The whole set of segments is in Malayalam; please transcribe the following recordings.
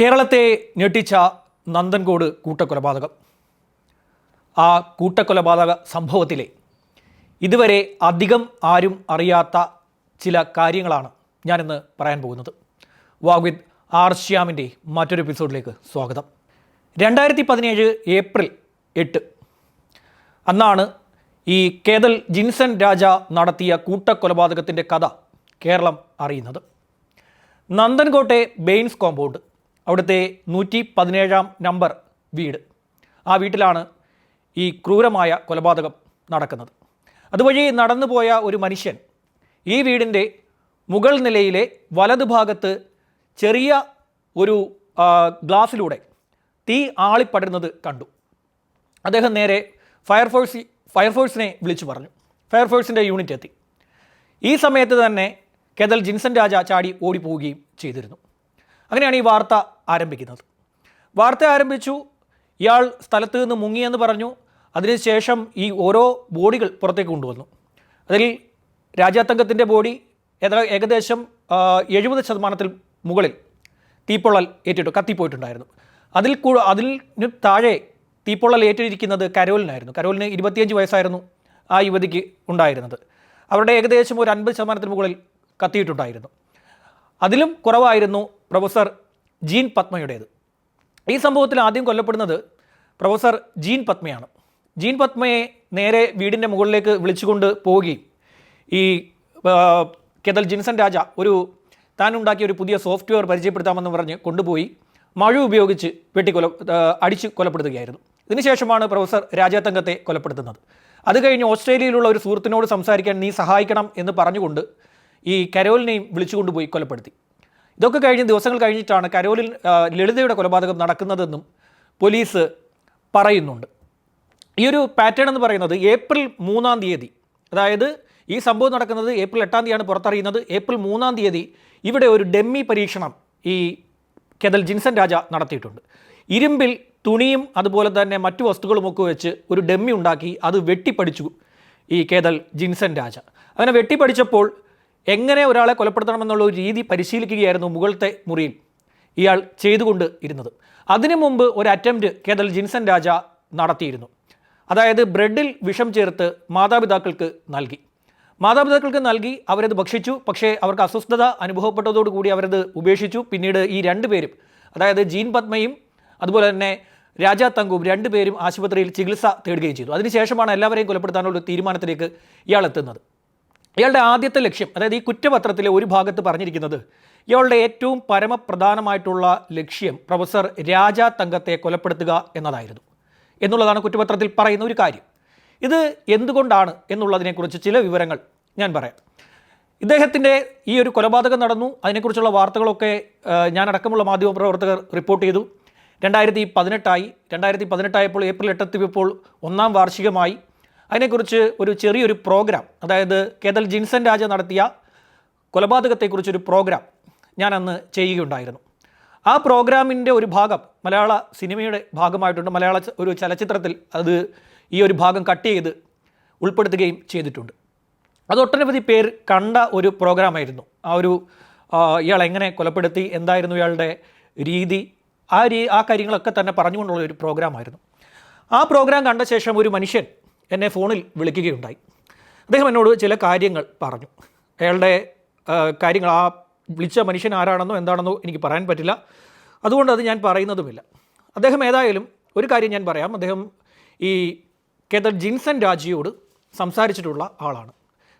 കേരളത്തെ ഞെട്ടിച്ച നന്ദൻകോട് കൂട്ടക്കൊലപാതകം. ആ കൂട്ടക്കൊലപാതക സംഭവത്തിലെ ഇതുവരെ അധികം ആരും അറിയാത്ത ചില കാര്യങ്ങളാണ് ഞാനിന്ന് പറയാൻ പോകുന്നത്. വാഗ്വിദ് ആർ ശ്യാമിന്റെ മറ്റൊരു എപ്പിസോഡിലേക്ക് സ്വാഗതം. രണ്ടായിരത്തി പതിനേഴ് ഏപ്രിൽ എട്ട് അന്നാണ് ഈ കേതൽ ജിൻസൺ രാജ നടത്തിയ കൂട്ടക്കൊലപാതകത്തിന്റെ കഥ കേരളം അറിയുന്നത്. നന്ദൻകോട്ടെ ബെയിൻസ് കോമ്പൗണ്ട് അവിടുത്തെ നൂറ്റി പതിനേഴാം നമ്പർ വീട്. ആ വീട്ടിലാണ് ഈ ക്രൂരമായ കൊലപാതകം നടക്കുന്നത്. അതുവഴി നടന്നുപോയ ഒരു മനുഷ്യൻ ഈ വീടിന്റെ മുകൾ നിലയിലെ വലതുഭാഗത്ത് ചെറിയ ഒരു ഗ്ലാസ്സിലൂടെ തീ ആളിപ്പടരുന്നത് കണ്ടു. അദ്ദേഹം നേരെ ഫയർഫോഴ്സ് ഫയർഫോഴ്സിനെ വിളിച്ചു പറഞ്ഞു. ഫയർഫോഴ്സിന്റെ യൂണിറ്റ് എത്തി. ഈ സമയത്ത് തന്നെ കെതൽ ജിൻസൺ രാജ ചാടി ഓടിപ്പോവുകയും ചെയ്തിരുന്നു. അങ്ങനെയാണ് ഈ വാർത്ത ആരംഭിക്കുന്നത്. വാർത്ത ആരംഭിച്ചു. ഇയാൾ സ്ഥലത്ത് നിന്ന് മുങ്ങിയെന്ന് പറഞ്ഞു. അതിനുശേഷം ഈ ഓരോ ബോഡികൾ പുറത്തേക്ക് കൊണ്ടുവന്നു. അതിൽ രാജാത്തങ്കത്തിന്റെ ബോഡി ഏകദേശം എഴുപത് ശതമാനത്തിൽ മുകളിൽ തീപ്പൊള്ളൽ ഏറ്റിട്ടു കത്തിപ്പോയിട്ടുണ്ടായിരുന്നു. അതിൽ അതിന് താഴെ തീപ്പൊള്ളൽ ഏറ്റിരിക്കുന്നത് കരോലിനായിരുന്നു. കരോലിന് ഇരുപത്തിയഞ്ച് വയസ്സായിരുന്നു ആ യുവതിക്ക് ഉണ്ടായിരുന്നത്. അവരുടെ ഏകദേശം ഒരു അൻപത് ശതമാനത്തിന് മുകളിൽ കത്തിയിട്ടുണ്ടായിരുന്നു. അതിലും കുറവായിരുന്നു പ്രൊഫസർ ജീൻ പത്മയുടേത്. ഈ സംഭവത്തിൽ ആദ്യം കൊല്ലപ്പെടുന്നത് പ്രൊഫസർ ജീൻ പത്മയാണ്. ജീൻ പത്മയെ നേരെ വീടിന്റെ മുകളിലേക്ക് വിളിച്ചുകൊണ്ട് പോവുകയും ഈ കെതൽ ജിൻസൺ രാജ ഒരു താൻ ഉണ്ടാക്കിയ ഒരു പുതിയ സോഫ്റ്റ്വെയർ പരിചയപ്പെടുത്താമെന്ന് പറഞ്ഞ് കൊണ്ടുപോയി മഴ ഉപയോഗിച്ച് വെട്ടിക്കൊല അടിച്ച് കൊലപ്പെടുത്തുകയായിരുന്നു. ഇതിനുശേഷമാണ് പ്രൊഫസർ രാജാതങ്കത്തെ കൊലപ്പെടുത്തുന്നത്. അത് കഴിഞ്ഞ് ഓസ്ട്രേലിയയിലുള്ള ഒരു സുഹൃത്തിനോട് സംസാരിക്കാൻ നീ സഹായിക്കണം എന്ന് പറഞ്ഞുകൊണ്ട് ഈ കരോലിനെയും വിളിച്ചുകൊണ്ടുപോയി കൊലപ്പെടുത്തി. ഇതൊക്കെ കഴിഞ്ഞ് ദിവസങ്ങൾ കഴിഞ്ഞിട്ടാണ് കരോലിൽ ലളിതയുടെ കൊലപാതകം നടക്കുന്നതെന്നും പോലീസ് പറയുന്നുണ്ട്. ഈ ഒരു പാറ്റേൺ എന്ന് പറയുന്നത് ഏപ്രിൽ മൂന്നാം തീയതി അതായത് ഈ സംഭവം നടക്കുന്നത് ഏപ്രിൽ എട്ടാം തീയതിയാണ് പുറത്തറിയുന്നത്. ഏപ്രിൽ മൂന്നാം തീയതി ഇവിടെ ഒരു ഡെമ്മി പരീക്ഷണം ഈ കെതൽ ജിൻസൺ രാജ നടത്തിയിട്ടുണ്ട്. ഇരുമ്പിൽ തുണിയും അതുപോലെ തന്നെ മറ്റു വസ്തുക്കളുമൊക്കെ വെച്ച് ഒരു ഡെമ്മി ഉണ്ടാക്കി അത് വെട്ടിപ്പടിച്ചു ഈ കേതൽ ജിൻസൺ രാജ. അങ്ങനെ വെട്ടിപ്പടിച്ചപ്പോൾ എങ്ങനെ ഒരാളെ കൊലപ്പെടുത്തണമെന്നുള്ള ഒരു രീതി പരിശീലിക്കുകയായിരുന്നു മുകളിലത്തെ മുറിയിൽ ഇയാൾ ചെയ്തുകൊണ്ട് ഇരുന്നത്. അതിനു മുമ്പ് ഒരു അറ്റംപ്റ്റ് കേതൽ ജിൻസൺ രാജ നടത്തിയിരുന്നു. അതായത് ബ്രെഡിൽ വിഷം ചേർത്ത് മാതാപിതാക്കൾക്ക് നൽകി. മാതാപിതാക്കൾക്ക് നൽകി അവരത് ഭക്ഷിച്ചു. പക്ഷേ അവർക്ക് അസ്വസ്ഥത അനുഭവപ്പെട്ടതോടുകൂടി അവരത് ഉപേക്ഷിച്ചു. പിന്നീട് ഈ രണ്ടുപേരും അതായത് ജീൻ പത്മയും അതുപോലെ തന്നെ രാജാ തങ്കും രണ്ടുപേരും ആശുപത്രിയിൽ ചികിത്സ തേടുകയും ചെയ്തു. അതിനുശേഷമാണ് എല്ലാവരെയും കൊലപ്പെടുത്താനുള്ള തീരുമാനത്തിലേക്ക് ഇയാൾ എത്തുന്നത്. ഇയാളുടെ ആദ്യത്തെ ലക്ഷ്യം അതായത് ഈ കുറ്റപത്രത്തിലെ ഒരു ഭാഗത്ത് പറഞ്ഞിരിക്കുന്നത് ഇയാളുടെ ഏറ്റവും പരമപ്രധാനമായിട്ടുള്ള ലക്ഷ്യം പ്രൊഫസർ രാജ തങ്കത്തെ കൊലപ്പെടുത്തുക എന്നതായിരുന്നു. എന്നുള്ളതാണ് കുറ്റപത്രത്തിൽ പറയുന്ന ഒരു കാര്യം. ഇത് എന്തുകൊണ്ടാണ് എന്നുള്ളതിനെക്കുറിച്ച് ചില വിവരങ്ങൾ ഞാൻ പറയാം. ഇദ്ദേഹത്തിന്റെ ഈ ഒരു കൊലപാതകം നടന്നു. അതിനെക്കുറിച്ചുള്ള വാർത്തകളൊക്കെ ഞാനടക്കമുള്ള മാധ്യമപ്രവർത്തകർ റിപ്പോർട്ട് ചെയ്തു. രണ്ടായിരത്തി പതിനെട്ടായി. രണ്ടായിരത്തി പതിനെട്ടായപ്പോൾ ഏപ്രിൽ എട്ടത്തിപ്പോൾ ഒന്നാം വാർഷികമായി അതിനെക്കുറിച്ച് ഒരു ചെറിയൊരു പ്രോഗ്രാം അതായത് കേതൽ ജിൻസൻ രാജ നടത്തിയ കൊലപാതകത്തെക്കുറിച്ചൊരു പ്രോഗ്രാം ഞാൻ അന്ന് ചെയ്യുകയുണ്ടായിരുന്നു. ആ പ്രോഗ്രാമിന്റെ ഒരു ഭാഗം മലയാള സിനിമയുടെ ഭാഗമായിട്ടുണ്ട്. മലയാള ഒരു ചലച്ചിത്രത്തിൽ അത് ഈ ഒരു ഭാഗം കട്ട് ചെയ്ത് ഉൾപ്പെടുത്തുകയും ചെയ്തിട്ടുണ്ട്. അത് ഒട്ടനവധി പേർ കണ്ട ഒരു പ്രോഗ്രാമായിരുന്നു. ആ ഒരു ഇയാൾ എങ്ങനെ കൊലപ്പെടുത്തി എന്തായിരുന്നു ഇയാളുടെ രീതി ആ രീ ആ കാര്യങ്ങളൊക്കെ തന്നെ പറഞ്ഞുകൊണ്ടുള്ള ഒരു പ്രോഗ്രാമായിരുന്നു. ആ പ്രോഗ്രാം കണ്ട ശേഷം ഒരു മനുഷ്യൻ എന്നെ ഫോണിൽ വിളിക്കുകയുണ്ടായി. അദ്ദേഹം എന്നോട് ചില കാര്യങ്ങൾ പറഞ്ഞു. അയാളുടെ കാര്യങ്ങൾ ആ വിളിച്ച മനുഷ്യൻ ആരാണെന്നോ എന്താണെന്നോ എനിക്ക് പറയാൻ പറ്റില്ല. അതുകൊണ്ട് അത് ഞാൻ പറയുന്നതുമില്ല. അദ്ദേഹം ഏതായാലും ഒരു കാര്യം ഞാൻ പറയാം. അദ്ദേഹം ഈ കേതൽ ജിൻസൺ രാജിയോട് സംസാരിച്ചിട്ടുള്ള ആളാണ്.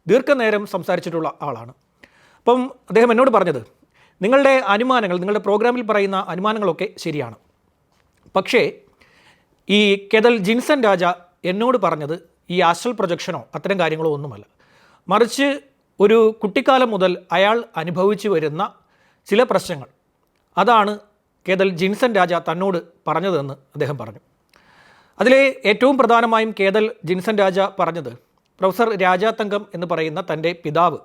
ദീർഘനേരം സംസാരിച്ചിട്ടുള്ള ആളാണ്. അപ്പം അദ്ദേഹം എന്നോട് പറഞ്ഞത് നിങ്ങളുടെ അനുമാനങ്ങൾ നിങ്ങളുടെ പ്രോഗ്രാമിൽ പറയുന്ന അനുമാനങ്ങളൊക്കെ ശരിയാണ്. പക്ഷേ ഈ കേദൽ ജിൻസൺ രാജ എന്നോട് പറഞ്ഞത് ഈ ആസ്ട്രൽ പ്രൊജക്ഷനോ അത്തരം കാര്യങ്ങളോ ഒന്നുമല്ല. മറിച്ച് ഒരു കുട്ടിക്കാലം മുതൽ അയാൾ അനുഭവിച്ചു വരുന്ന ചില പ്രശ്നങ്ങൾ. അതാണ് കേതൽ ജിൻസൺ രാജ തന്നോട് പറഞ്ഞതെന്ന് അദ്ദേഹം പറഞ്ഞു. അതിലെ ഏറ്റവും പ്രധാനമായും കേതൽ ജിൻസൺ രാജ പറഞ്ഞത് പ്രൊഫസർ രാജാതങ്കം എന്ന് പറയുന്ന തന്റെ പിതാവ്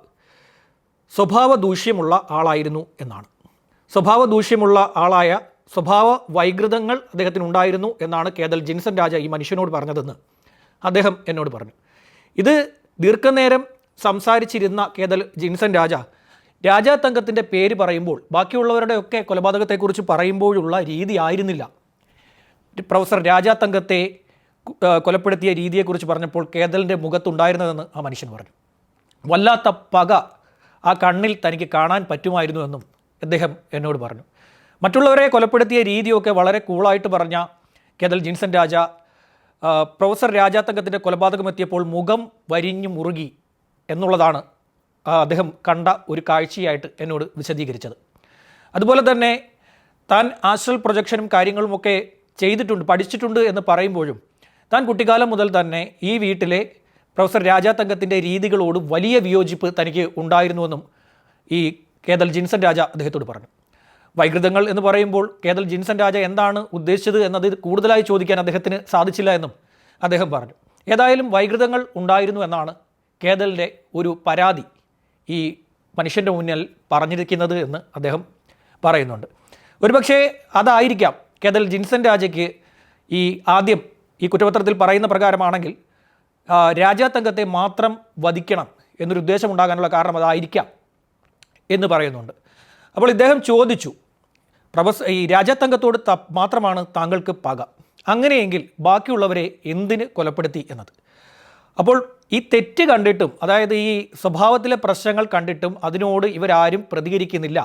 സ്വഭാവ ദൂഷ്യമുള്ള ആളായിരുന്നു എന്നാണ്. സ്വഭാവ ദൂഷ്യമുള്ള ആളായ സ്വഭാവ വൈകൃതങ്ങൾ അദ്ദേഹത്തിന് ഉണ്ടായിരുന്നു എന്നാണ് കേതൽ ജിൻസൺ രാജ ഈ മനുഷ്യനോട് പറഞ്ഞതെന്ന് അദ്ദേഹം എന്നോട് പറഞ്ഞു. ഇത് ദീർഘനേരം സംസാരിച്ചിരുന്ന കേതൽ ജിൻസൺ രാജ രാജാതങ്കത്തിന്റെ പേര് പറയുമ്പോൾ ബാക്കിയുള്ളവരുടെയൊക്കെ കൊലപാതകത്തെക്കുറിച്ച് പറയുമ്പോഴുള്ള രീതി ആയിരുന്നില്ല. പ്രൊഫസർ രാജാതങ്കത്തെ തങ്കത്തെ കൊലപ്പെടുത്തിയ രീതിയെക്കുറിച്ച് പറഞ്ഞപ്പോൾ കേതലിന്റെ മുഖത്തുണ്ടായിരുന്നതെന്ന് ആ മനുഷ്യൻ പറഞ്ഞു. വല്ലാത്ത പക ആ കണ്ണിൽ തനിക്ക് കാണാൻ പറ്റുമായിരുന്നു എന്നും അദ്ദേഹം എന്നോട് പറഞ്ഞു. മറ്റുള്ളവരെ കൊലപ്പെടുത്തിയ രീതിയൊക്കെ വളരെ കൂളായിട്ട് പറഞ്ഞ കേതൽ ജിൻസൻ രാജ പ്രൊഫസർ രാജാതങ്കത്തിന്റെ കൊലപാതകം എത്തിയപ്പോൾ മുഖം വരിഞ്ഞു മുറുകി എന്നുള്ളതാണ് അദ്ദേഹം കണ്ട ഒരു കാഴ്ചയായിട്ട് എന്നോട് വിശദീകരിച്ചത്. അതുപോലെ തന്നെ താൻ ആസ്ട്രൽ പ്രൊജക്ഷനും കാര്യങ്ങളുമൊക്കെ ചെയ്തിട്ടുണ്ട് പഠിച്ചിട്ടുണ്ട് എന്ന് പറയുമ്പോഴും താൻ കുട്ടിക്കാലം മുതൽ തന്നെ ഈ വീട്ടിലെ പ്രൊഫസർ രാജാതങ്കത്തിന്റെ രീതികളോട് വലിയ വിയോജിപ്പ് തനിക്ക് ഉണ്ടായിരുന്നുവെന്നും ഈ കേതൽ ജിൻസൺ രാജ അദ്ദേഹത്തോട് പറഞ്ഞു. വൈകൃതങ്ങൾ എന്ന് പറയുമ്പോൾ കേതൽ ജിൻസൺ രാജ എന്താണ് ഉദ്ദേശിച്ചത് എന്നത് കൂടുതലായി ചോദിക്കാൻ അദ്ദേഹത്തിന് സാധിച്ചില്ല എന്നും അദ്ദേഹം പറഞ്ഞു. ഏതായാലും വൈകൃതങ്ങൾ ഉണ്ടായിരുന്നു എന്നാണ് കേതലിന്റെ ഒരു പരാതി ഈ മനുഷ്യന്റെ മുന്നിൽ പറഞ്ഞിരിക്കുന്നത് എന്ന് അദ്ദേഹം പറയുന്നുണ്ട്. ഒരുപക്ഷേ അതായിരിക്കാം കേതൽ ജിൻസൺ രാജയ്ക്ക് ഈ ആദ്യം ഈ കുറ്റപത്രത്തിൽ പറയുന്ന പ്രകാരമാണെങ്കിൽ രാജാതങ്കത്തെ മാത്രം വധിക്കണം എന്നൊരു ഉദ്ദേശം ഉണ്ടാകാനുള്ള കാരണം അതായിരിക്കാം എന്ന് പറയുന്നുണ്ട്. അപ്പോൾ ഇദ്ദേഹം ചോദിച്ചു പ്രൊഫസ് ഈ രാജാത്തങ്കത്തോട് മാത്രമാണ് താങ്കൾക്ക് പക. അങ്ങനെയെങ്കിൽ ബാക്കിയുള്ളവരെ എന്തിന് കൊലപ്പെടുത്തി എന്നത്? അപ്പോൾ ഈ തെറ്റ് കണ്ടിട്ടും അതായത് ഈ സ്വഭാവത്തിലെ പ്രശ്നങ്ങൾ കണ്ടിട്ടും അതിനോട് ഇവരാരും പ്രതികരിക്കുന്നില്ല.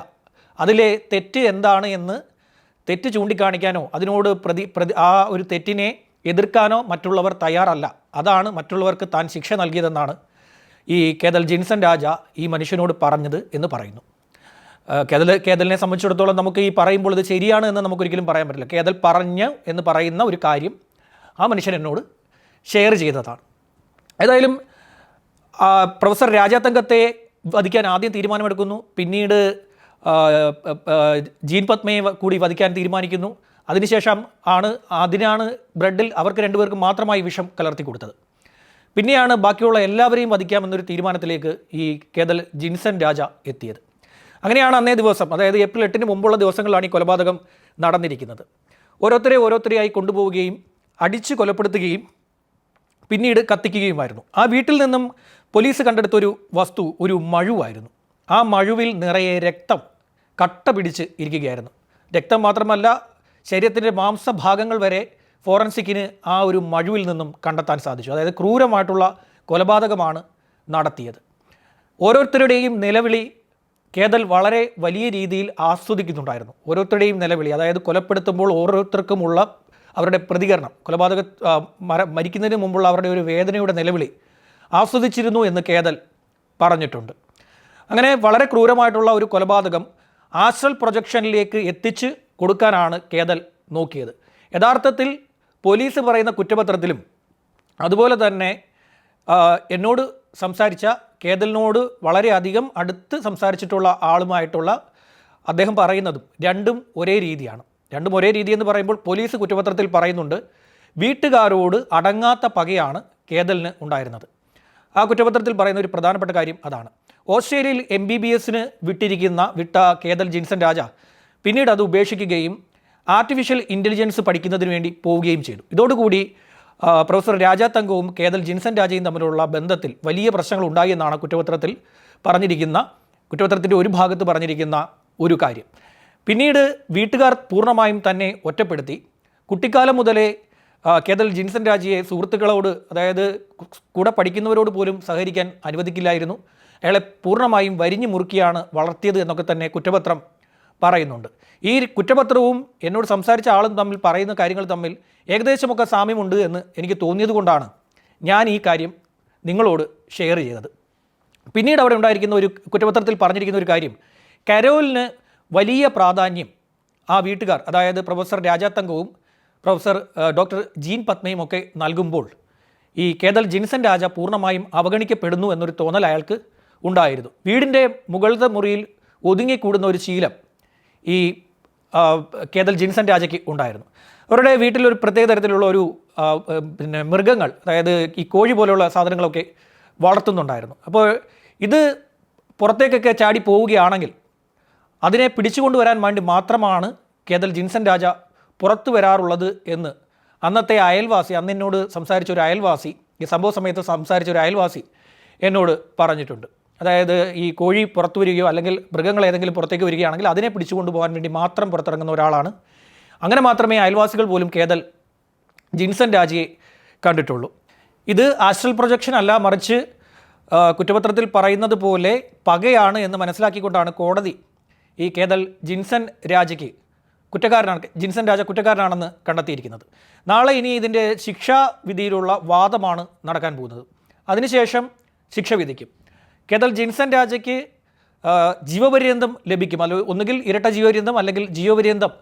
അതിലെ തെറ്റ് എന്താണ് എന്ന് തെറ്റ് ചൂണ്ടിക്കാണിക്കാനോ അതിനോട് പ്രതി പ്രതി ആ ഒരു തെറ്റിനെ എതിർക്കാനോ മറ്റുള്ളവർ തയ്യാറല്ല. അതാണ് മറ്റുള്ളവർക്ക് താൻ ശിക്ഷ നൽകിയതെന്നാണ് ഈ കേതൽ ജിൻസൺ രാജ ഈ മനുഷ്യനോട് പറഞ്ഞത് എന്ന് പറയുന്നു. കേതൽ കേതലിനെ സംബന്ധിച്ചിടത്തോളം നമുക്ക് ഈ പറയുമ്പോൾ ഇത് ശരിയാണ് എന്ന് നമുക്കൊരിക്കലും പറയാൻ പറ്റില്ല. കേതൽ പറഞ്ഞ് എന്ന് പറയുന്ന ഒരു കാര്യം ആ മനുഷ്യൻ എന്നോട് ഷെയർ ചെയ്തതാണ്. ഏതായാലും പ്രൊഫസർ രാജാതങ്കത്തെ വധിക്കാൻ ആദ്യം തീരുമാനമെടുക്കുന്നു. പിന്നീട് ജീൻ പത്മയെ കൂടി വധിക്കാൻ തീരുമാനിക്കുന്നു. അതിനുശേഷം ആണ് അതിനാണ് ബ്രെഡിൽ അവർക്ക് രണ്ടുപേർക്ക് മാത്രമായി വിഷം കലർത്തി കൊടുത്തത്. പിന്നെയാണ് ബാക്കിയുള്ള എല്ലാവരെയും വധിക്കാമെന്നൊരു തീരുമാനത്തിലേക്ക് ഈ കേതൽ ജിൻസൺ രാജ എത്തിയത്. അങ്ങനെയാണ് അന്നേ ദിവസം അതായത് ഏപ്രിൽ എട്ടിന് മുമ്പുള്ള ദിവസങ്ങളിലാണ് ഈ കൊലപാതകം നടന്നിരിക്കുന്നത്. ഓരോരുത്തരെ ഓരോരുത്തരെയായി കൊണ്ടുപോവുകയും അടിച്ച് കൊലപ്പെടുത്തുകയും പിന്നീട് കത്തിക്കുകയുമായിരുന്നു. ആ വീട്ടിൽ നിന്നും പോലീസ് കണ്ടെടുത്തൊരു വസ്തു ഒരു മഴുവായിരുന്നു. ആ മഴുവിൽ നിറയെ രക്തം കട്ട പിടിച്ച് ഇരിക്കുകയായിരുന്നു. രക്തം മാത്രമല്ല ശരീരത്തിന്റെ മാംസഭാഗങ്ങൾ വരെ ഫോറൻസിക്കിന് ആ ഒരു മഴുവിൽ നിന്നും കണ്ടെത്താൻ സാധിച്ചു. അതായത് ക്രൂരമായിട്ടുള്ള കൊലപാതകമാണ് നടത്തിയത്. ഓരോരുത്തരുടെയും നിലവിളി കേതൽ വളരെ വലിയ രീതിയിൽ ആസ്വദിക്കുന്നുണ്ടായിരുന്നു. ഓരോരുത്തരുടെയും നിലവിളി അതായത് കൊലപ്പെടുത്തുമ്പോൾ ഓരോരുത്തർക്കുമുള്ള അവരുടെ പ്രതികരണം കൊലപാതക മര മരിക്കുന്നതിന് മുമ്പുള്ള അവരുടെ ഒരു വേദനയുടെ നിലവിളി ആസ്വദിച്ചിരുന്നു എന്ന് കേതൽ പറഞ്ഞിട്ടുണ്ട്. അങ്ങനെ വളരെ ക്രൂരമായിട്ടുള്ള ഒരു കൊലപാതകം ആസ്ട്രൽ പ്രൊജക്ഷനിലേക്ക് എത്തിച്ച് കൊടുക്കാനാണ് കേതൽ നോക്കിയത്. യഥാർത്ഥത്തിൽ പോലീസ് പറയുന്ന കുറ്റപത്രത്തിലും അതുപോലെ തന്നെ എന്നോട് സംസാരിച്ച കേതലിനോട് വളരെയധികം അടുത്ത് സംസാരിച്ചിട്ടുള്ള ആളുമായിട്ടുള്ള അദ്ദേഹം പറയുന്നതും രണ്ടും ഒരേ രീതിയാണ്. രണ്ടും ഒരേ രീതി എന്ന് പറയുമ്പോൾ പോലീസ് കുറ്റപത്രത്തിൽ പറയുന്നുണ്ട് വീട്ടുകാരോട് അടങ്ങാത്ത പകയാണ് കേതലിന് ഉണ്ടായിരുന്നത്. ആ കുറ്റപത്രത്തിൽ പറയുന്ന ഒരു പ്രധാനപ്പെട്ട കാര്യം അതാണ്. ഓസ്ട്രേലിയയിൽ എം ബി ബി എസിന് വിട്ടിരിക്കുന്ന വിട്ട കേതൽ ജിൻസൺ രാജ പിന്നീട് അത് ഉപേക്ഷിക്കുകയും ആർട്ടിഫിഷ്യൽ ഇന്റലിജൻസ് പഠിക്കുന്നതിന് വേണ്ടി പോവുകയും ചെയ്തു. ഇതോടുകൂടി പ്രൊഫസർ രാജാ തങ്കവും കേതൽ ജിൻസൻ രാജയും തമ്മിലുള്ള ബന്ധത്തിൽ വലിയ പ്രശ്നങ്ങൾ ഉണ്ടായി എന്നാണ് കുറ്റപത്രത്തിൽ പറഞ്ഞിരിക്കുന്ന കുറ്റപത്രത്തിന്റെ ഒരു ഭാഗത്ത് പറഞ്ഞിരിക്കുന്ന ഒരു കാര്യം. പിന്നീട് വീട്ടുകാർ പൂർണമായും തന്നെ ഒറ്റപ്പെടുത്തി. കുട്ടിക്കാലം മുതലേ കേതൽ ജിൻസൺ രാജയെ സുഹൃത്തുക്കളോട് അതായത് കൂടെ പഠിക്കുന്നവരോട് പോലും സഹകരിക്കാൻ അനുവദിക്കില്ലായിരുന്നു. അയാളെ പൂർണമായും വരിഞ്ഞു മുറുക്കിയാണ് വളർത്തിയത് എന്നൊക്കെ തന്നെ കുറ്റപത്രം പറയുന്നുണ്ട്. ഈ കുറ്റപത്രവും എന്നോട് സംസാരിച്ച ആളും തമ്മിൽ പറയുന്ന കാര്യങ്ങൾ തമ്മിൽ ഏകദേശമൊക്കെ സാമ്യമുണ്ട് എന്ന് എനിക്ക് തോന്നിയത് കൊണ്ടാണ് ഞാൻ ഈ കാര്യം നിങ്ങളോട് ഷെയർ ചെയ്തത്. പിന്നീട് അവിടെ ഉണ്ടായിരിക്കുന്ന ഒരു കുറ്റപത്രത്തിൽ പറഞ്ഞിരിക്കുന്ന ഒരു കാര്യം കരോലിന് വലിയ പ്രാധാന്യം ആ വീട്ടുകാർ അതായത് പ്രൊഫസർ രാജാത്തങ്കവും പ്രൊഫസർ ഡോക്ടർ ജീൻ പത്മയും ഒക്കെ നൽകുമ്പോൾ ഈ കേതൽ ജിൻസൻ രാജ പൂർണമായും അവഗണിക്കപ്പെടുന്നു എന്നൊരു തോന്നൽ അയാൾക്ക് ഉണ്ടായിരുന്നു. വീടിന്റെ മുകളിലെ മുറിയിൽ ഒതുങ്ങിക്കൂടുന്ന ഒരു ശീലം ഈ കേതൽ ജിൻസൺ രാജയ്ക്ക് ഉണ്ടായിരുന്നു. അവരുടെ വീട്ടിൽ ഒരു പ്രത്യേക തരത്തിലുള്ള ഒരു പിന്നെ മൃഗങ്ങൾ അതായത് ഈ കോഴി പോലെയുള്ള സാധനങ്ങളൊക്കെ വളർത്തുന്നുണ്ടായിരുന്നു. അപ്പോൾ ഇത് പുറത്തേക്കൊക്കെ ചാടി പോവുകയാണെങ്കിൽ അതിനെ പിടിച്ചുകൊണ്ടുവരാൻ വേണ്ടി മാത്രമാണ് കേതൽ ജിൻസൺ രാജ പുറത്തു വരാറുള്ളത് എന്ന് അന്നത്തെ അയൽവാസി അന്ന് എന്നോട് സംസാരിച്ച ഒരു അയൽവാസി ഈ സംഭവ സമയത്ത് സംസാരിച്ച ഒരു അയൽവാസി എന്നോട് പറഞ്ഞിട്ടുണ്ട്. അതായത് ഈ കോഴി പുറത്തു വരികയോ അല്ലെങ്കിൽ മൃഗങ്ങൾ ഏതെങ്കിലും പുറത്തേക്ക് വരികയാണെങ്കിൽ അതിനെ പിടിച്ചുകൊണ്ട് പോകാൻ വേണ്ടി മാത്രം പുറത്തിറങ്ങുന്ന ഒരാളാണ്. അങ്ങനെ മാത്രമേ അയൽവാസികൾ പോലും കേതൽ ജിൻസൺ രാജയെ കണ്ടിട്ടുള്ളൂ. ഇത് ആസ്ട്രൽ പ്രൊജക്ഷൻ അല്ല മറിച്ച് കുറ്റപത്രത്തിൽ പറയുന്നത് പോലെ പകയാണ് എന്ന് മനസ്സിലാക്കിക്കൊണ്ടാണ് കോടതി ഈ കേതൽ ജിൻസൺ രാജയ്ക്ക് കുറ്റക്കാരനാണ് ജിൻസൺ രാജ കുറ്റക്കാരനാണെന്ന് കണ്ടെത്തിയിരിക്കുന്നത്. നാളെ ഇനി ഇതിന്റെ ശിക്ഷാവിധിയിലുള്ള വാദമാണ് നടക്കാൻ പോകുന്നത്. അതിനുശേഷം ശിക്ഷ വിധിക്കും. കേതൽ ജിൻസൺ രാജയ്ക്ക് ജീവപര്യന്തം ലഭിക്കും. അല്ല ഒന്നുകിൽ ഇരട്ട ജീവപര്യന്തം അല്ലെങ്കിൽ ജീവപര്യന്തം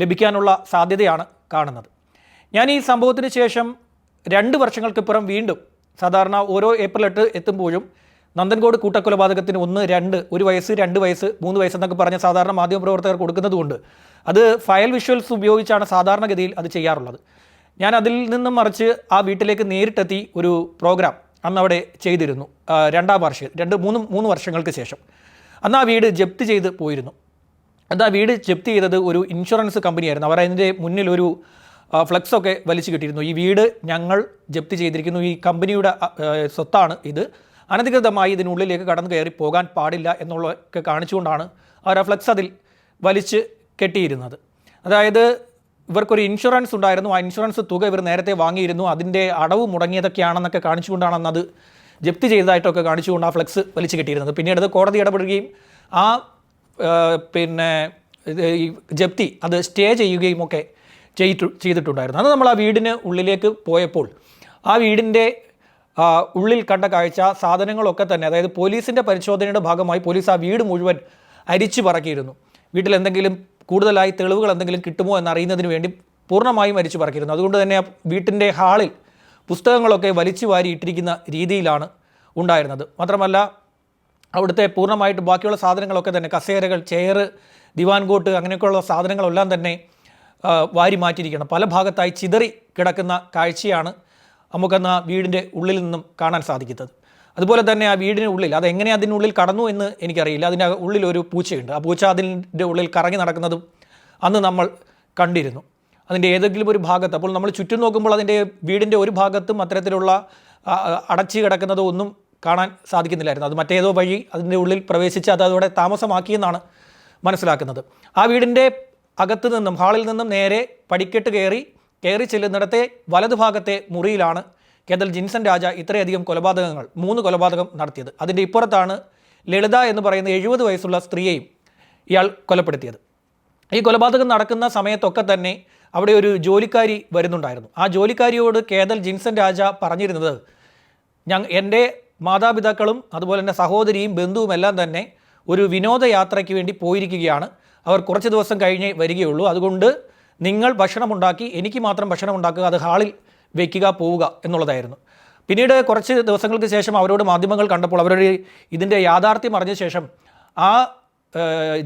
ലഭിക്കാനുള്ള സാധ്യതയാണ് കാണുന്നത്. ഞാൻ ഈ സംഭവത്തിന് ശേഷം രണ്ട് വർഷങ്ങൾക്ക് വർഷങ്ങൾക്കിപ്പുറം വീണ്ടും സാധാരണ ഓരോ ഏപ്രിൽ എട്ട് എത്തുമ്പോഴും നന്ദൻകോട് കൂട്ടക്കൊലപാതകത്തിന് ഒന്ന് രണ്ട് ഒരു വയസ്സ് രണ്ട് വയസ്സ് മൂന്ന് വയസ്സ് എന്നൊക്കെ പറഞ്ഞ സാധാരണ മാധ്യമപ്രവർത്തകർ കൊടുക്കുന്നതുകൊണ്ട് അത് ഫയൽ വിഷ്വൽസ് ഉപയോഗിച്ചാണ് സാധാരണഗതിയിൽ അത് ചെയ്യാറുള്ളത്. ഞാൻ അതിൽ നിന്നും മറിച്ച് ആ വീട്ടിലേക്ക് നേരിട്ടെത്തി ഒരു പ്രോഗ്രാം അന്ന് അവിടെ ചെയ്തിരുന്നു രണ്ടാം വർഷം രണ്ട് മൂന്ന് മൂന്ന് വർഷങ്ങൾക്ക് ശേഷം. അന്ന് ആ വീട് ജപ്തി ചെയ്ത് പോയിരുന്നു. അത് ആ വീട് ജപ്തി ചെയ്തത് ഒരു ഇൻഷുറൻസ് കമ്പനിയായിരുന്നു. അവർ അതിന്റെ മുന്നിൽ ഒരു ഫ്ലെക്സൊക്കെ വലിച്ചു കിട്ടിയിരുന്നു. ഈ വീട് ഞങ്ങൾ ജപ്തി ചെയ്തിരിക്കുന്നു. ഈ കമ്പനിയുടെ സ്വത്താണ് ഇത്. അനധികൃതമായി ഇതിനുള്ളിലേക്ക് കടന്നു കയറി പോകാൻ പാടില്ല എന്നുള്ളതൊക്കെ കാണിച്ചുകൊണ്ടാണ് അവർ ആ ഫ്ലെക്സ് അതിൽ വലിച്ച് കെട്ടിയിരുന്നത്. അതായത് ഇവർക്കൊരു ഇൻഷുറൻസ് ഉണ്ടായിരുന്നു. ആ ഇൻഷുറൻസ് തുക ഇവർ നേരത്തെ വാങ്ങിയിരുന്നു. അതിന്റെ അടവ് മുടങ്ങിയതൊക്കെയാണെന്നൊക്കെ കാണിച്ചുകൊണ്ടാണെന്നത് അത് ജപ്തി ചെയ്തതായിട്ടൊക്കെ കാണിച്ചുകൊണ്ട് ആ ഫ്ലെക്സ് വലിച്ചു കെട്ടിയിരുന്നത്. പിന്നീട് അത് കോടതി ഇടപെടുകയും ആ പിന്നെ ജപ്തി അത് സ്റ്റേ ചെയ്യുകയും ഒക്കെ ചെയ്തിട്ടു ചെയ്തിട്ടുണ്ടായിരുന്നു. അത് നമ്മൾ ആ വീടിന് ഉള്ളിലേക്ക് പോയപ്പോൾ ആ വീടിന്റെ ഉള്ളിൽ കണ്ട കാഴ്ച സാധനങ്ങളൊക്കെ തന്നെ അതായത് പോലീസിന്റെ പരിശോധനയുടെ ഭാഗമായി പോലീസ് ആ വീട് മുഴുവൻ അരിച്ചു പറക്കിയിരുന്നു. വീട്ടിൽ എന്തെങ്കിലും കൂടുതലായി തെളിവുകൾ എന്തെങ്കിലും കിട്ടുമോ എന്നറിയുന്നതിന് വേണ്ടി പൂർണമായും അരിച്ചു പറക്കിയിരുന്നു അതുകൊണ്ട് തന്നെ വീട്ടിന്റെ ഹാളിൽ പുസ്തകങ്ങളൊക്കെ വലിച്ചു വാരിയിട്ടിരിക്കുന്ന രീതിയിലാണ് ഉണ്ടായിരുന്നത്. മാത്രമല്ല അവിടുത്തെ പൂർണമായിട്ട് ബാക്കിയുള്ള സാധനങ്ങളൊക്കെ തന്നെ കസേരകൾ ചെയർ ദിവാൻ കോട്ട് അങ്ങനെയൊക്കെയുള്ള സാധനങ്ങളെല്ലാം തന്നെ വാരി മാറ്റിയിരിക്കണം. പല ഭാഗത്തായി ചിതറി കിടക്കുന്ന കാഴ്ചയാണ് നമുക്കെന്ന വീടിന്റെ ഉള്ളിൽ നിന്നും കാണാൻ സാധിക്കുന്നത്. അതുപോലെ തന്നെ ആ വീടിന് ഉള്ളിൽ അത് എങ്ങനെ അതിനുള്ളിൽ കടന്നു എന്ന് എനിക്കറിയില്ല. അതിന്റെ ഉള്ളിൽ ഒരു പൂച്ചയുണ്ട്. ആ പൂച്ച അതിന്റെ ഉള്ളിൽ കറങ്ങി നടക്കുന്നതും അന്ന് നമ്മൾ കണ്ടിരുന്നു. അതിന്റെ ഏതെങ്കിലും ഒരു ഭാഗത്ത് അപ്പോൾ നമ്മൾ ചുറ്റും നോക്കുമ്പോൾ അതിന്റെ വീടിന്റെ ഒരു ഭാഗത്തും അത്തരത്തിലുള്ള അടച്ചു കിടക്കുന്നതോ ഒന്നും കാണാൻ സാധിക്കുന്നില്ലായിരുന്നു. അത് മറ്റേതോ വഴി അതിന്റെ ഉള്ളിൽ പ്രവേശിച്ച് അത് അതോടെ താമസമാക്കിയെന്നാണ് മനസ്സിലാക്കുന്നത്. ആ വീടിന്റെ അകത്ത് നിന്നും ഹാളിൽ നിന്നും നേരെ പടിക്കെട്ട് കയറി കയറി ചെല്ലുന്നിടത്തെ വലതുഭാഗത്തെ മുറിയിലാണ് കേതൽ ജിൻസൺ രാജ ഇത്രയധികം കൊലപാതകങ്ങൾ മൂന്ന് കൊലപാതകം നടത്തിയത്. അതിന്റെ ഇപ്പുറത്താണ് ലളിത എന്ന് പറയുന്ന എഴുപത് വയസ്സുള്ള സ്ത്രീയെയും ഇയാൾ കൊലപ്പെടുത്തിയത്. ഈ കൊലപാതകം നടക്കുന്ന സമയത്തൊക്കെ തന്നെ അവിടെ ഒരു ജോലിക്കാരി വരുന്നുണ്ടായിരുന്നു. ആ ജോലിക്കാരിയോട് കേദൽ ജിൻസൺ രാജ പറഞ്ഞിരുന്നത് ഞങ്ങൾ എന്റെ മാതാപിതാക്കളും അതുപോലെ തന്നെ സഹോദരിയും ബന്ധുവും എല്ലാം തന്നെ ഒരു വിനോദയാത്രയ്ക്ക് വേണ്ടി പോയിരിക്കുകയാണ്. അവർ കുറച്ച് ദിവസം കഴിഞ്ഞേ വരികയുള്ളൂ. അതുകൊണ്ട് നിങ്ങൾ ഭക്ഷണമുണ്ടാക്കി എനിക്ക് മാത്രം ഭക്ഷണം ഉണ്ടാക്കുക. അത് ഹാളിൽ വയ്ക്കുക പോവുക എന്നുള്ളതായിരുന്നു. പിന്നീട് കുറച്ച് ദിവസങ്ങൾക്ക് ശേഷം അവരോട് മാധ്യമങ്ങൾ കണ്ടപ്പോൾ അവരൊരു ഇതിന്റെ യാഥാർത്ഥ്യം അറിഞ്ഞ ശേഷം ആ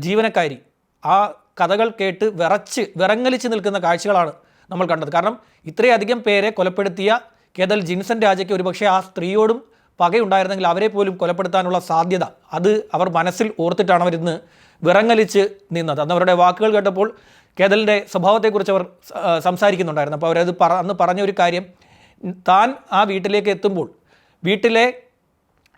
ജീവനക്കാരി ആ കഥകൾ കേട്ട് വിറച്ച് വിറങ്ങലിച്ച് നിൽക്കുന്ന കാഴ്ചകളാണ് നമ്മൾ കണ്ടത്. കാരണം ഇത്രയധികം പേരെ കൊലപ്പെടുത്തിയ കേതൽ ജിൻസൺ രാജയ്ക്ക് ഒരുപക്ഷെ ആ സ്ത്രീയോടും പകയുണ്ടായിരുന്നെങ്കിൽ അവരെ പോലും കൊലപ്പെടുത്താനുള്ള സാധ്യത അത് അവർ മനസ്സിൽ ഓർത്തിട്ടാണ് അവരിന്ന് വിറങ്ങലിച്ച് നിന്നത്. അന്ന് അവരുടെ വാക്കുകൾ കേട്ടപ്പോൾ കേതലിന്റെ സ്വഭാവത്തെക്കുറിച്ച് അവർ സംസാരിക്കുന്നുണ്ടായിരുന്നു. അപ്പോൾ അവരത് പറ അന്ന് പറഞ്ഞൊരു കാര്യം താൻ ആ വീട്ടിലേക്ക് എത്തുമ്പോൾ വീട്ടിലെ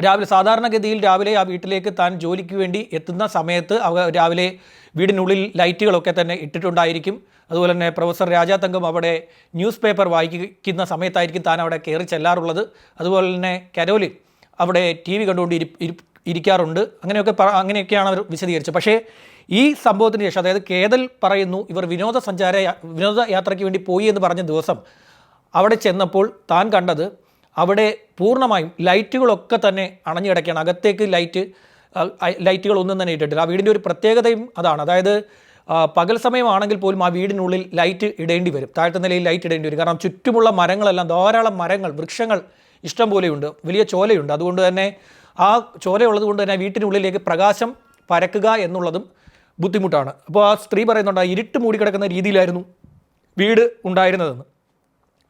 രാവിലെ സാധാരണഗതിയിൽ രാവിലെ ആ വീട്ടിലേക്ക് താൻ ജോലിക്ക് വേണ്ടി എത്തുന്ന സമയത്ത് അവ രാവിലെ വീടിനുള്ളിൽ ലൈറ്റുകളൊക്കെ തന്നെ ഇട്ടിട്ടുണ്ടായിരിക്കും. അതുപോലെ തന്നെ പ്രൊഫസർ രാജാതങ്കം അവിടെ ന്യൂസ് പേപ്പർ വായിക്കുന്ന സമയത്തായിരിക്കും താൻ അവിടെ കയറി ചെല്ലാറുള്ളത്. അതുപോലെ തന്നെ കരോലിൻ അവിടെ ടി വി കണ്ടുകൊണ്ട് ഇരി ഇരി- ഇരിക്കാറുണ്ട്. അങ്ങനെയൊക്കെ അങ്ങനെയൊക്കെയാണ് അവർ വിശദീകരിച്ചത്. പക്ഷേ ഈ സംഭവത്തിന് ശേഷം അതായത് കേതൽ പറയുന്നു ഇവർ വിനോദസഞ്ചാര വിനോദ വിനോദയാത്രയ്ക്ക് വേണ്ടി പോയി എന്ന് പറഞ്ഞ ദിവസം അവിടെ ചെന്നപ്പോൾ താൻ കണ്ടത് അവിടെ പൂർണമായും ലൈറ്റുകളൊക്കെ തന്നെ അണഞ്ഞു കിടക്കുകയാണ്. അകത്തേക്ക് ലൈറ്റ് ലൈറ്റുകളൊന്നും തന്നെ ഇട്ടിട്ടില്ല. ആ വീടിന്റെ ഒരു പ്രത്യേകതയും അതാണ്. അതായത് പകൽ സമയമാണെങ്കിൽ പോലും ആ വീടിനുള്ളിൽ ലൈറ്റ് ഇടേണ്ടി വരും. താഴത്തെ നിലയിൽ ലൈറ്റ് ഇടേണ്ടി വരും. കാരണം ചുറ്റുമുള്ള മരങ്ങളെല്ലാം ധാരാളം മരങ്ങൾ വൃക്ഷങ്ങൾ ഇഷ്ടം പോലെയുണ്ട് വലിയ ചോലയുണ്ട്. അതുകൊണ്ട് തന്നെ ആ ചോലയുള്ളത് കൊണ്ട് തന്നെ വീട്ടിനുള്ളിലേക്ക് പ്രകാശം പരക്കുക എന്നുള്ളതും ബുദ്ധിമുട്ടാണ്. അപ്പോൾ ആ സ്ത്രീ പറയുന്നുണ്ട് ആ ഇരുട്ട് മൂടിക്കിടക്കുന്ന രീതിയിലായിരുന്നു വീട് ഉണ്ടായിരുന്നതെന്ന്.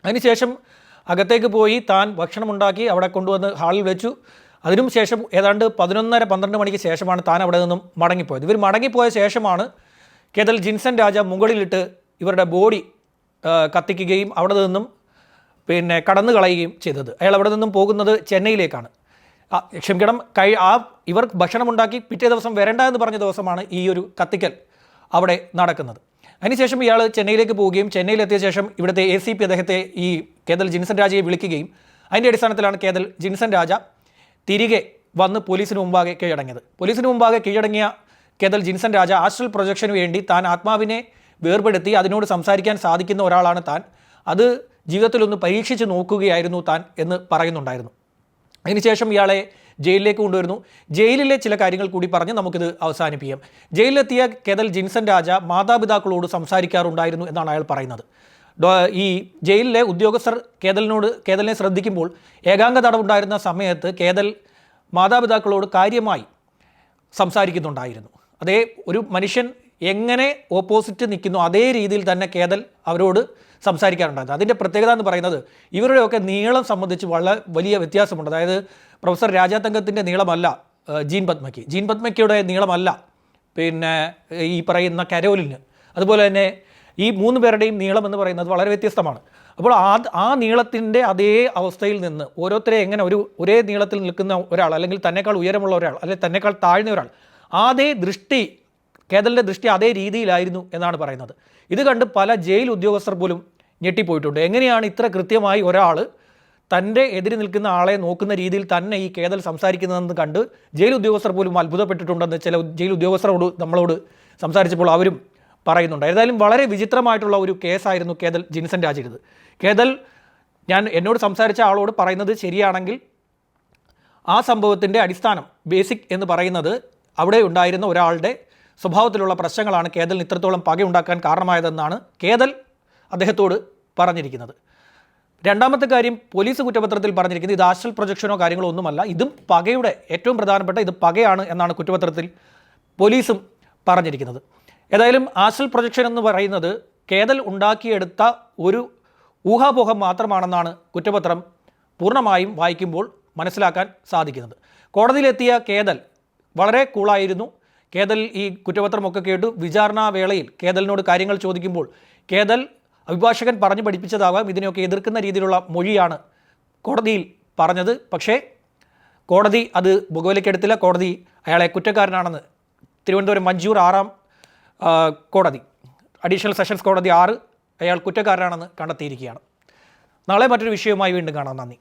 അതിനുശേഷം അകത്തേക്ക് പോയി താൻ ഭക്ഷണം ഉണ്ടാക്കി അവിടെ കൊണ്ടുവന്ന് ഹാളിൽ വെച്ചു. അതിനും ശേഷം ഏതാണ്ട് പതിനൊന്നര പന്ത്രണ്ട് മണിക്ക് ശേഷമാണ് താൻ അവിടെ നിന്നും മടങ്ങിപ്പോയത്. ഇവർ മടങ്ങിപ്പോയ ശേഷമാണ് കേതൽ ജിൻസൺ രാജ മുകളിലിട്ട് ഇവരുടെ ബോഡി കത്തിക്കുകയും അവിടെ നിന്നും പിന്നെ കടന്നു കളയുകയും ചെയ്തത്. അയാൾ അവിടെ നിന്നും പോകുന്നത് ചെന്നൈയിലേക്കാണ്. ക്ഷമിക്കണം. കൈ ആ ഇവർ ഭക്ഷണമുണ്ടാക്കി പിറ്റേ ദിവസം വരണ്ട എന്ന് പറഞ്ഞ ദിവസമാണ് ഈ ഒരു കത്തിക്കൽ അവിടെ നടക്കുന്നത്. അതിനുശേഷം ഇയാൾ ചെന്നൈയിലേക്ക് പോവുകയും ചെന്നൈയിലെത്തിയ ശേഷം ഇവിടുത്തെ എ സി പി അദ്ദേഹത്തെ ഈ കേതൽ ജിൻസൺ രാജയെ വിളിക്കുകയും അതിന്റെ അടിസ്ഥാനത്തിലാണ് കേതൽ ജിൻസൺ രാജ തിരികെ വന്ന് പോലീസിന് മുമ്പാകെ കീഴടങ്ങിയത്. പോലീസിന് മുമ്പാകെ കീഴടങ്ങിയ കേതൽ ജിൻസൺ രാജ ആസ്ട്രൽ പ്രൊജക്ഷന് വേണ്ടി താൻ ആത്മാവിനെ വേർപെടുത്തി അതിനോട് സംസാരിക്കാൻ സാധിക്കുന്ന ഒരാളാണ് താൻ. അത് ജീവിതത്തിലൊന്ന് പരീക്ഷിച്ച് നോക്കുകയായിരുന്നു താൻ എന്ന് പറയുന്നുണ്ടായിരുന്നു. അതിനുശേഷം ഇയാളെ ജയിലിലേക്ക് കൊണ്ടുവരുന്നു. ജയിലിലെ ചില കാര്യങ്ങൾ കൂടി പറഞ്ഞ് നമുക്കിത് അവസാനിപ്പിക്കാം. ജയിലിലെത്തിയ കെതൽ ജിൻസൺ രാജ മാതാപിതാക്കളോട് സംസാരിക്കാറുണ്ടായിരുന്നു എന്നാണ് അയാൾ പറയുന്നത്. ഈ ജയിലിലെ ഉദ്യോഗസ്ഥർ കേതലിനോട് കേതലിനെ ശ്രദ്ധിക്കുമ്പോൾ ഏകാംഗ തടവുണ്ടായിരുന്ന സമയത്ത് കേതൽ മാതാപിതാക്കളോട് കാര്യമായി സംസാരിക്കുന്നുണ്ടായിരുന്നു. അതേ ഒരു മനുഷ്യൻ എങ്ങനെ ഓപ്പോസിറ്റ് നിൽക്കുന്നു അതേ രീതിയിൽ തന്നെ കേതൽ അവരോട് സംസാരിക്കാറുണ്ടായിരുന്നു. അതിന്റെ പ്രത്യേകത എന്ന് പറയുന്നത് ഇവരുടെയൊക്കെ നീളം സംബന്ധിച്ച് വളരെ വലിയ വ്യത്യാസമുണ്ട്. അതായത് പ്രൊഫസർ രാജാതങ്കത്തിന്റെ നീളമല്ല ജീൻ പത്മയ്ക്ക്. ജീൻ പത്മയ്ക്കയുടെ നീളമല്ല പിന്നെ ഈ പറയുന്ന കരോലിന്. അതുപോലെ തന്നെ ഈ മൂന്ന് പേരുടെയും നീളം എന്ന് പറയുന്നത് വളരെ വ്യത്യസ്തമാണ്. അപ്പോൾ ആ ആ നീളത്തിന്റെ അതേ അവസ്ഥയിൽ നിന്ന് ഓരോരുത്തരെ എങ്ങനെ ഒരു ഒരേ നീളത്തിൽ നിൽക്കുന്ന ഒരാൾ അല്ലെങ്കിൽ തന്നെക്കാൾ ഉയരമുള്ള ഒരാൾ അല്ലെങ്കിൽ തന്നെക്കാൾ താഴ്ന്ന ഒരാൾ അതേ ദൃഷ്ടി കേതലിന്റെ ദൃഷ്ടി അതേ രീതിയിലായിരുന്നു എന്നാണ് പറയുന്നത്. ഇത് കണ്ട് പല ജയിൽ ഉദ്യോഗസ്ഥർ പോലും ഞെട്ടിപ്പോയിട്ടുണ്ട്. എങ്ങനെയാണ് ഇത്ര കൃത്യമായി ഒരാൾ തന്റെ എതിരെ നിൽക്കുന്ന ആളെ നോക്കുന്ന രീതിയിൽ തന്നെ ഈ കേതൽ സംസാരിക്കുന്നതെന്ന് കണ്ട് ജയിൽ ഉദ്യോഗസ്ഥർ പോലും അത്ഭുതപ്പെട്ടിട്ടുണ്ടെന്ന് ചില ജയിൽ ഉദ്യോഗസ്ഥരോട് നമ്മളോട് സംസാരിച്ചപ്പോൾ അവരും പറയുന്നുണ്ട്. ഏതായാലും വളരെ വിചിത്രമായിട്ടുള്ള ഒരു കേസായിരുന്നു കേതൽ ജിൻസൺ രാജിരുത്. കേതൽ ഞാൻ എന്നോട് സംസാരിച്ച ആളോട് പറയുന്നത് ശരിയാണെങ്കിൽ ആ സംഭവത്തിന്റെ അടിസ്ഥാനം ബേസിക് എന്ന് പറയുന്നത് അവിടെ ഉണ്ടായിരുന്ന ഒരാളുടെ സ്വഭാവത്തിലുള്ള പ്രശ്നങ്ങളാണ് കേതലിന് ഇത്രത്തോളം പകയുണ്ടാക്കാൻ കാരണമായതെന്നാണ് കേതൽ അദ്ദേഹത്തോട് പറഞ്ഞിരിക്കുന്നത്. രണ്ടാമത്തെ കാര്യം പോലീസ് കുറ്റപത്രത്തിൽ പറഞ്ഞിരിക്കുന്നത് ഇത് ആശ്രൽ പ്രൊജക്ഷനോ കാര്യങ്ങളോ ഒന്നുമല്ല. ഇതും പകയുടെ ഏറ്റവും പ്രധാനപ്പെട്ട ഇത് പകയാണ് എന്നാണ് കുറ്റപത്രത്തിൽ പോലീസും പറഞ്ഞിരിക്കുന്നത്. ഏതായാലും ആശ്രൽ പ്രൊജക്ഷൻ എന്ന് പറയുന്നത് കേതൽ ഉണ്ടാക്കിയെടുത്ത ഒരു ഊഹാപോഹം മാത്രമാണെന്നാണ് കുറ്റപത്രം പൂർണമായും വായിക്കുമ്പോൾ മനസ്സിലാക്കാൻ സാധിക്കുന്നത്. കോടതിയിലെത്തിയ കേതൽ വളരെ കൂളായിരുന്നു. കേതൽ ഈ കുറ്റപത്രമൊക്കെ കേട്ടു. വിചാരണാ വേളയിൽ കേതലിനോട് കാര്യങ്ങൾ ചോദിക്കുമ്പോൾ കേതൽ അഭിഭാഷകൻ പറഞ്ഞു പഠിപ്പിച്ചതാവാം ഇതിനെയൊക്കെ എതിർക്കുന്ന രീതിയിലുള്ള മൊഴിയാണ് കോടതിയിൽ പറഞ്ഞത്. പക്ഷേ കോടതി അത് മുഖവിലക്കെടുത്തില്ല കോടതി അയാളെ കുറ്റക്കാരനാണെന്ന് തിരുവനന്തപുരം മഞ്ചൂർ ആറാം കോടതി അഡീഷണൽ സെഷൻസ് കോടതി ആറ് അയാൾ കുറ്റക്കാരനാണെന്ന് കണ്ടെത്തിയിരിക്കുകയാണ്. നാളെ മറ്റൊരു വിഷയവുമായി വീണ്ടും കാണാം. നന്ദി.